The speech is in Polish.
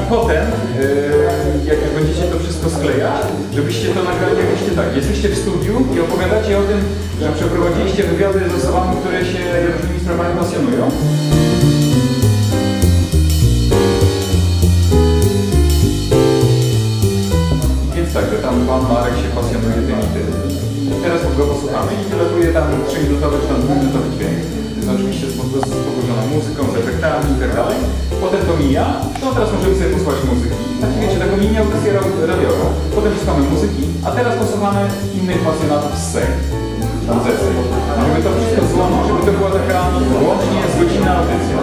I potem, yy, jak już będziecie to wszystko sklejać, żebyście to nagrali jakbyście tak, jesteście w studiu i opowiadacie o tym, że przeprowadziliście wywiady z osobami, które się różnymi sprawami pasjonują. Więc tak, że tam pan Marek się pasjonuje tym i tym. Teraz go posłuchamy i wylatuje tam 3-minutowy czy tam 2-minutowy i tak dalej. Potem to mija, no teraz możemy sobie posłuchać muzyki. Tak wiecie, taką mini audycję ra- radiową. Potem słuchamy muzyki, a teraz posłuchamy innych pasjonatów z sceny. Sceny. Żeby to wszystko złączyć, żeby to była taka łącznie z godzinna audycja.